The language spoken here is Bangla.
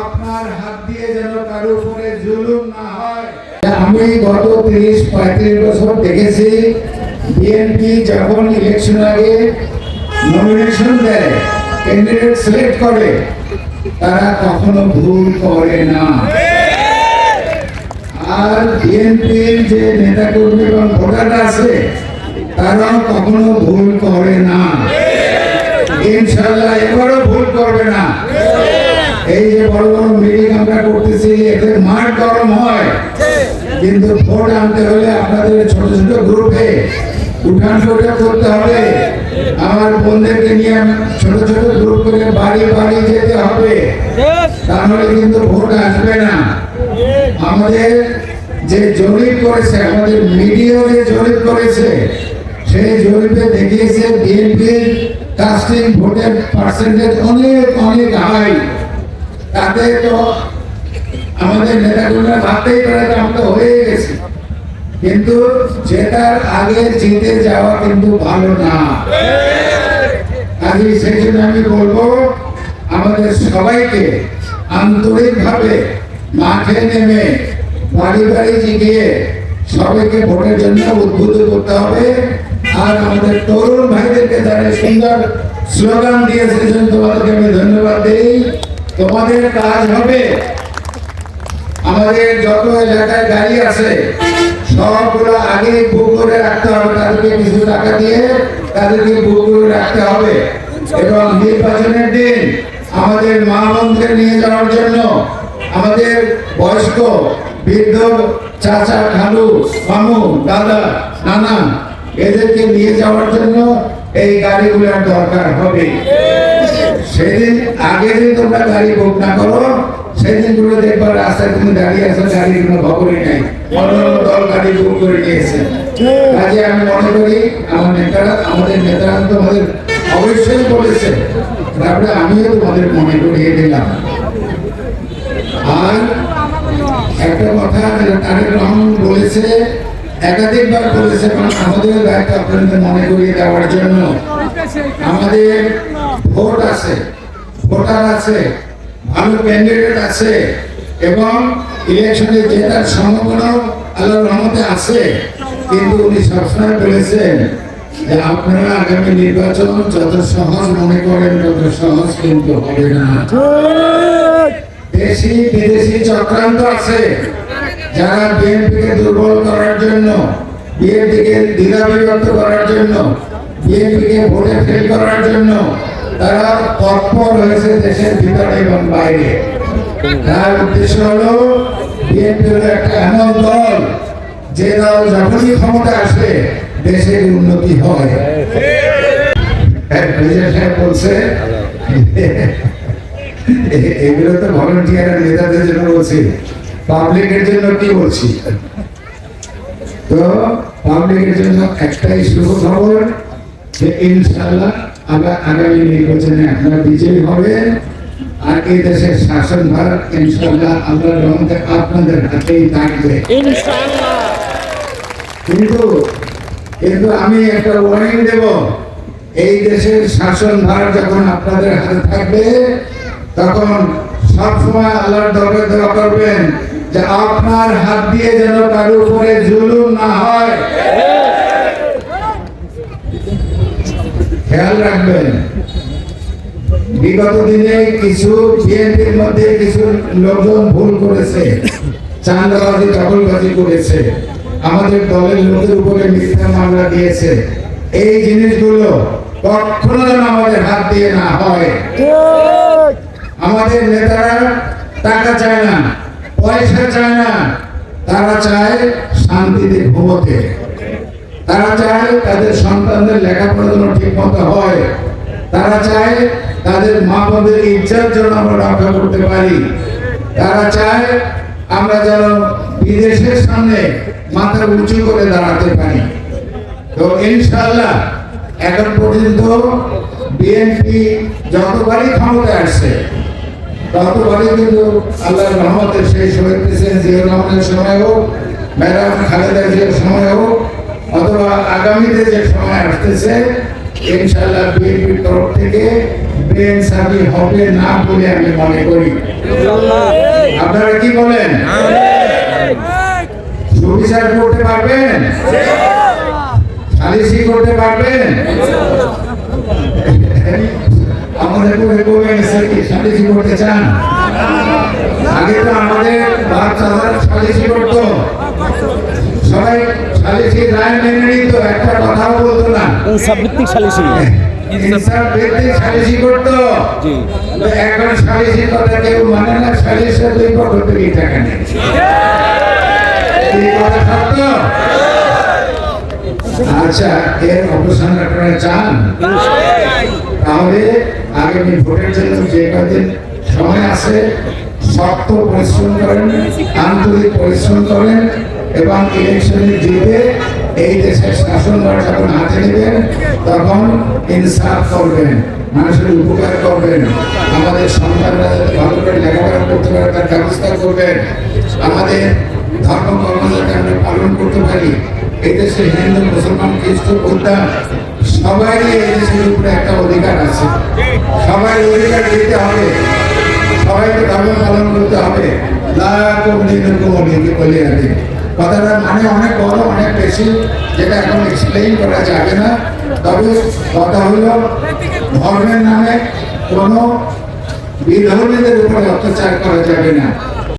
আপনার হাত দিয়ে যেন কারও উপরে জুলুম না হয়। আমি গত তিরিশ, পঁয়ত্রিশ বছর দেখেছি বিএনপি যখন ইলেকশন আগে নমিনেশন দেয় ক্যান্ডিডেট সিলেক্ট করে, তারা কখনো ভুল করে না। আর বিএনপির যে নেতা কর্মী এবং ভোটাররা আছে, তারাও কখনো ভুল করে না ইনশাল্লাহ এবারও ভুল করবে না এই যে বড় বড় মিটিং আমরা এতে মাঠ গরম হয়। কিন্তু ভোট আনতে হলে আপনাদের ছোট ছোট গ্রুপে উঠান বৈঠক করতে হবে। আমার বোনদেরকে নিয়ে ছোট ছোট গ্রুপ করে বাড়ি বাড়ি যেতে হবে। তাহলে কিন্তু ভোট আসবে না। আমাদের যে জরিপ করেছে আমাদের মিডিয়া যে জরিপ করেছে সেই জরিপে দেখিয়েছে বিএনপির কাস্টিং ভোটের পার্সেন্টেজ অনেক অনেক হাই তাতে তো আমাদের নেতাগুলো ভাবতেই পারে যে আমরা হয়ে গেছি। কিন্তু জেতার আগে জিতে যাওয়া কিন্তু ভালো না। কাজে সেই জন্য আমি বলব, আমাদের সবাইকে আন্তরিকভাবে মাঠে নেমে বাড়ি বাড়ি গিয়ে সবাইকে ভোটের জন্য উদ্বুদ্ধ করতে হবে। আর আমাদের তরুণ ভাইদেরকে যারা সুন্দর স্লোগান দিয়েছে তোমাদেরকে আমি ধন্যবাদ দিই। তোমাদের কাজ হবে আমাদের যত এলাকায় গাড়ি আছে, সবগুলো আগে বুক করে রাখতে হবে। তাদেরকে কিছু টাকা দিয়ে তাদেরকে বুক করে রাখতে হবে। এবং নির্বাচনের দিন আমাদের মা নিয়ে যাওয়ার জন্য আমাদের বয়স্ক বৃদ্ধ চাচা খালু, মামু, দাদা, নানা, এদেরকে নিয়ে যাওয়ার জন্য এই গাড়িগুলোর দরকার হবে। সেদিন আগে যদি তোমরা গাড়ি বুক না করো সেদিনগুলো দেখবার রাস্তায় তুমি দাঁড়িয়ে আছো গাড়ি কোনো খবরই নাই। অন্য অন্য দল গাড়ি বুক করে নিয়েছে। কাজে আমি মনে করি, আমার নেতারা, আমাদের নেতারা তো আমাদের অবশ্যই বলেছে। তারপরে আমিও তোমাদের মনে করিয়ে দিলাম। আর একটা কথা, তারেক রহমান বলেছে, একাধিকবার বলেছে কারণ আমাদের দায়িত্ব আপনাদের মনে করিয়ে দেওয়ার জন্য। আমাদের ভোট আছে, ভোটার আছে। ভালো ক্যান্ডিডেট আছে এবং ইলেকশনে জেতার সম্ভাবনাও আল্লাহর রহমতে আছে, কিন্তু উনি সবসময় বলেছেন যে আপনারা আগামী নির্বাচন যত সহজ মনে করেন, তত সহজ কিন্তু হবে না। দেশি, বিদেশি চক্রান্ত আছে। যারা বিএনপিকে দুর্বল করার জন্য, বিএনপিকে দ্বিধাবিভক্ত করার জন্য, বিএনপিকে ভোটে ফেল করার জন্য তারা তৎপর হয়েছে দেশের ভিতরে এবং বাইরে। তার উদ্দেশ্য হলো বিএনপি একটা এমন দল, যে দল যখনই ক্ষমতা আসে দেশের উন্নতি হয়। সাহেব বলছে, এগুলো তো ভলেন্টিয়ার নেতাদের জন্য বলছি। পাবলিকের জন্য কি বলছি? তো পাবলিকের জন্য একটাই শুভ খবর, যে ইনশাল্লাহ আমরা আগামী নির্বাচনে আপনারা বিজয়ী হবে আর এই দেশের শাসনভার ইনশাল্লাহ আল্লাহ রহমতে আপনাদের হাতেই থাকবে। কিন্তু কিন্তু আমি একটা ওয়ার্নিং দেব। এই দেশের শাসনভার যখন আপনাদের হাতে থাকবে তখন সবসময় আল্লাহর দরকার দোয়া করবেন যে আপনার হাত দিয়ে যেন কারও উপরে জুলুম না হয়। খেয়াল রাখবেন। বিগত দিনে কিছু বিএনপির মধ্যে কিছু লোকজন ভুল করেছে। চাঁদাবাজি দখলবাজি করেছে। আমাদের দলের লোকের উপরে মিথ্যা মামলা দিয়েছে। এই জিনিসগুলো কখনো যেন আমাদের হাত দিয়ে না হয়। আমাদের নেতারা টাকা চায় না, পয়সা চায় না। তারা চায় শান্তিতে ঘুমোতে। তারা চায় তাদের সন্তানদের লেখাপড়া যেন ঠিক মতো হয়। তারা চায় তাদের মা বাবাদের ইচ্ছার জন্য আমরা রক্ষা করতে পারি। তারা চায় আমরা যেন বিদেশের সামনে মাথা উঁচু করে দাঁড়াতে পারি। তো ইনশাআল্লাহ, এখন পর্যন্ত বিএনপি যতবারই ক্ষমতায় আসছে, ততবারই কিন্তু আল্লাহর রহমতের সেই শহীদ প্রেসিডেন্ট জিয়াউর রহমানের সময় হোক ম্যাডাম খালেদা জিয়ার সময় হোক অথবা আগামীতে যে সময় আসতেছে ইনশাল্লাহ বিএনপির তরফ থেকে বেনসাবি হবে না বলে আমি মনে করি। আপনারা কি বলেন? সুবিচার করতে পারবেন? সালিসি করতে পারবেন? আমাদের করে কমে গেছে কি সালিসি করতে চান? আগে তো আমাদের বাচ্চারা সালিসি করতো। রায় মেনে নিত একটা কথাও বলতো না। সাবভিত্তিক সালিসি। ইনসাফ ভিত্তিক সালিসি করতো। এখন সালিসি কথা কেউ মানে না সালিসের দুই পক্ষ থেকে টাকা নেই এই কথা সত্য? আচ্ছা এর অবসান আপনারা চান? তাহলে আগামী ভোটের জন্য যে কদিন সময় আছে শক্ত পরিশ্রম করেন আন্তরিক পরিশ্রম করেন এবং ইলেকশনে জিতে এই দেশের শাসন শাসনভার যখন হাতে নেবেন, তখন ইনসাফ করবেন, মানুষের উপকার করবেন, আমাদের সন্তানরা যাতে ভালো করে লেখাপড়া করতে পারে, তার ব্যবস্থা করবেন। আমাদের ধর্ম কর্ম যাতে আমরা পালন করতে পারি। এই দেশে হিন্দু, মুসলমান, খ্রিস্ট, বৌদ্ধ সবারই এই দেশের উপরে একটা অধিকার আছে। সবাই অধিকার দিতে হবে। সবাইকে ধর্ম পালন করতে হবে। দিনকম অনেকে বলে আছে কথাটা মানে অনেক বড়, অনেক বেশি, যেটা এখন এক্সপ্লেইন করা যাবে না। তবে কথা হলো, ধর্মের নামে কোনো বিধর্মীদের উপরে অত্যাচার করা যাবে না।